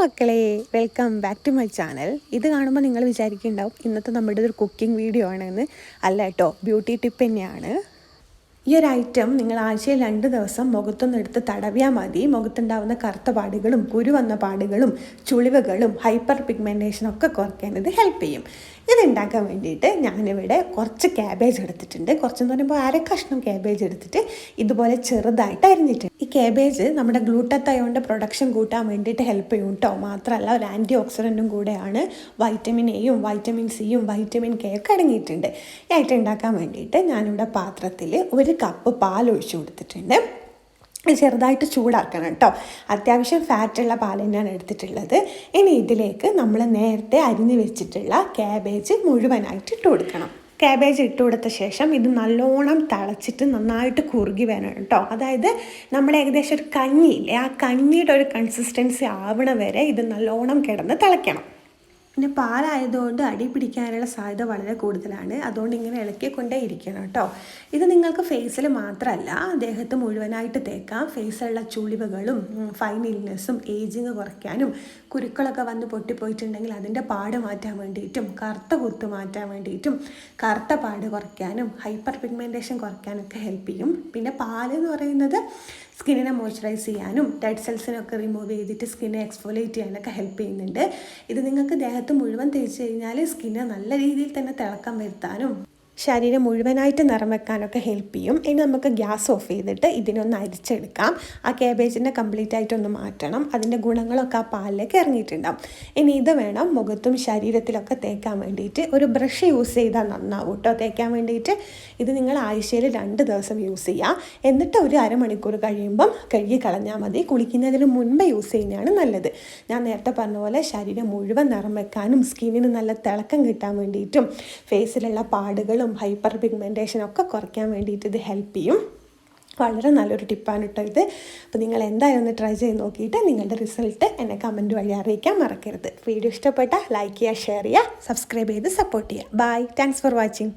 മക്കളെ welcome back to my channel ഇത് കാണുമ്പോൾ നിങ്ങൾ വിചാരിക്കുന്നുണ്ടാവും ഇന്നത്തെ നമ്മുടെ ഒരു കുക്കിംഗ് വീഡിയോ ആണെന്ന്. അല്ല കേട്ടോ ബ്യൂട്ടി ടിപ്പ് തന്നെയാണ്. ഈ ഒരു ഐറ്റം നിങ്ങൾ ആഴ്ചയിൽ രണ്ട് ദിവസം മുഖത്തൊന്ന് എടുത്ത് തടവിയാൽ മതി. മുഖത്തുണ്ടാവുന്ന കറുത്ത പാടുകളും കുരു വന്ന പാടുകളും ചുളിവുകളും ഹൈപ്പർ പിഗ്മെന്റേഷനും ഒക്കെ കുറയ്ക്കാൻ ഇത് ഹെൽപ്പ് ചെയ്യും. ഇത് ഉണ്ടാക്കാൻ വേണ്ടിയിട്ട് ഞാനിവിടെ കുറച്ച് ക്യാബേജ് എടുത്തിട്ടുണ്ട്. കുറച്ചെന്ന് പറയുമ്പോൾ അര കഷ്ണം ക്യാബേജ് എടുത്തിട്ട് ഇതുപോലെ ചെറുതായിട്ട് അരിഞ്ഞിട്ടുണ്ട്. ഈ കേബേജ് നമ്മുടെ ഗ്ലൂട്ടത്തയോണ്ട് പ്രൊഡക്ഷൻ കൂട്ടാൻ വേണ്ടിയിട്ട് ഹെൽപ്പ് ചെയ്യും കേട്ടോ മാത്രമല്ല ഒരു ആന്റി ഓക്സിഡന്റും കൂടെയാണ് വൈറ്റമിൻ എയും വൈറ്റമിൻ സിയും വൈറ്റമിൻ കെ ഒക്കെ അടങ്ങിയിട്ടുണ്ട്. ഈ ഐറ്റം ഉണ്ടാക്കാൻ വേണ്ടിയിട്ട് ഞാനിവിടെ പാത്രത്തിൽ ഒരു കപ്പ് പാൽ ഒഴിച്ചു കൊടുത്തിട്ടുണ്ട് ചെറുതായിട്ട് ചൂടാക്കണം കേട്ടോ അത്യാവശ്യം ഫാറ്റുള്ള പാൽ തന്നെയാണ് എടുത്തിട്ടുള്ളത്. ഇനി ഇതിലേക്ക് നമ്മൾ നേരത്തെ അരിഞ്ഞു വെച്ചിട്ടുള്ള കാബേജ് മുഴുവനായിട്ട് ഇട്ട് കൊടുക്കണം. ക്യാബേജ് ഇട്ട് കൊടുത്ത ശേഷം ഇത് നല്ലോണം തിളച്ചിട്ട് നന്നായിട്ട് കുറുകി വരണം കേട്ടോ. അതായത് നമ്മൾ ഏകദേശം ഒരു കഞ്ഞിയില്ലേ ആ കഞ്ഞിയുടെ ഒരു കൺസിസ്റ്റൻസി ആവണ വരെ ഇത് നല്ലോണം കിടന്ന് തിളയ്ക്കണം. പിന്നെ പാലായതുകൊണ്ട് അടി പിടിക്കാനുള്ള സാധ്യത വളരെ കൂടുതലാണ്. അതുകൊണ്ട് ഇങ്ങനെ ഇളക്കിക്കൊണ്ടേ ഇരിക്കണം കേട്ടോ. ഇത് നിങ്ങൾക്ക് ഫേസിൽ മാത്രമല്ല ദേഹത്ത് മുഴുവനായിട്ട് തേക്കാം. ഫേസിലുള്ള ചുളിവുകളും ഫൈൻ ഇൽനെസ്സും ഏജിങ് കുറയ്ക്കാനും കുരുക്കളൊക്കെ വന്ന് പൊട്ടിപ്പോയിട്ടുണ്ടെങ്കിൽ അതിന്റെ പാട് മാറ്റാൻ വേണ്ടിയിട്ടും കറുത്ത കുത്ത് മാറ്റാൻ വേണ്ടിയിട്ടും കറുത്ത പാട് കുറയ്ക്കാനും ഹൈപ്പർ പിഗ്മെന്റേഷൻ കുറയ്ക്കാനൊക്കെ ഹെൽപ്പ് ചെയ്യും. പിന്നെ പാൽ എന്ന് പറയുന്നത് സ്കിന്നിനെ മോയ്സ്ചറൈസ് ചെയ്യാനും ഡെഡ് സെൽസിനൊക്കെ റിമൂവ് ചെയ്തിട്ട് സ്കിന്നെ എക്സ്ഫോലേറ്റ് ചെയ്യാനൊക്കെ ഹെൽപ്പ് ചെയ്യുന്നുണ്ട്. ഇത് നിങ്ങൾക്ക് ദേഹത്ത് മുഴുവൻ തേച്ച് കഴിഞ്ഞാൽ സ്കിന്നെ നല്ല രീതിയിൽ തന്നെ തിളക്കം വരുത്താനും ശരീരം മുഴുവനായിട്ട് നിറം വെക്കാനൊക്കെ ഹെൽപ്പ് ചെയ്യും. ഇനി നമുക്ക് ഗ്യാസ് ഓഫ് ചെയ്തിട്ട് ഇതിനൊന്ന് അരിച്ചെടുക്കാം. ആ കാബേജിനെ കംപ്ലീറ്റ് ആയിട്ടൊന്ന് മാറ്റണം. അതിന്റെ ഗുണങ്ങളൊക്കെ ആ പാലിലേക്ക് ഇറങ്ങിയിട്ടുണ്ടാവും. ഇനി ഇത് വേണം മുഖത്തും ശരീരത്തിലൊക്കെ തേക്കാൻ വേണ്ടിയിട്ട്. ഒരു ബ്രഷ് യൂസ് ചെയ്താൽ നന്നാവും കേട്ടോ. തേക്കാൻ വേണ്ടിയിട്ട് ഇത് നിങ്ങൾ ആഴ്ചയിൽ രണ്ട് ദിവസം യൂസ് ചെയ്യുക. എന്നിട്ട് ഒരു അരമണിക്കൂർ കഴിയുമ്പം കഴുകി കളഞ്ഞാൽ മതി. കുളിക്കുന്നതിന് മുൻപ് യൂസ് ചെയ്യുന്നതാണ് നല്ലത്. ഞാൻ നേരത്തെ പറഞ്ഞ പോലെ ശരീരം മുഴുവൻ നിറം വെക്കാനും സ്കിന്നിന് നല്ല തിളക്കം കിട്ടാൻ വേണ്ടിയിട്ടും ഫേസിലുള്ള പാടുകളും ഹൈപ്പർ പിഗ്മെന്റേഷനും ഒക്കെ കുറയ്ക്കാൻ വേണ്ടിയിട്ട് ഇത് ഹെൽപ്പ് ചെയ്യും. വളരെ നല്ലൊരു ടിപ്പാണ് കേട്ടോ ഇത്. അപ്പോൾ നിങ്ങൾ എന്തായാലും ഒന്ന് ട്രൈ ചെയ്ത് നോക്കിയിട്ട് നിങ്ങളുടെ റിസൾട്ട് എന്നെ കമന്റ് വഴി അറിയിക്കാൻ മറക്കരുത്. വീഡിയോ ഇഷ്ടപ്പെട്ടാൽ ലൈക്ക് ചെയ്യുക ഷെയർ ചെയ്യുക സബ്സ്ക്രൈബ് ചെയ്ത് സപ്പോർട്ട് ചെയ്യുക. Bye thanks for watching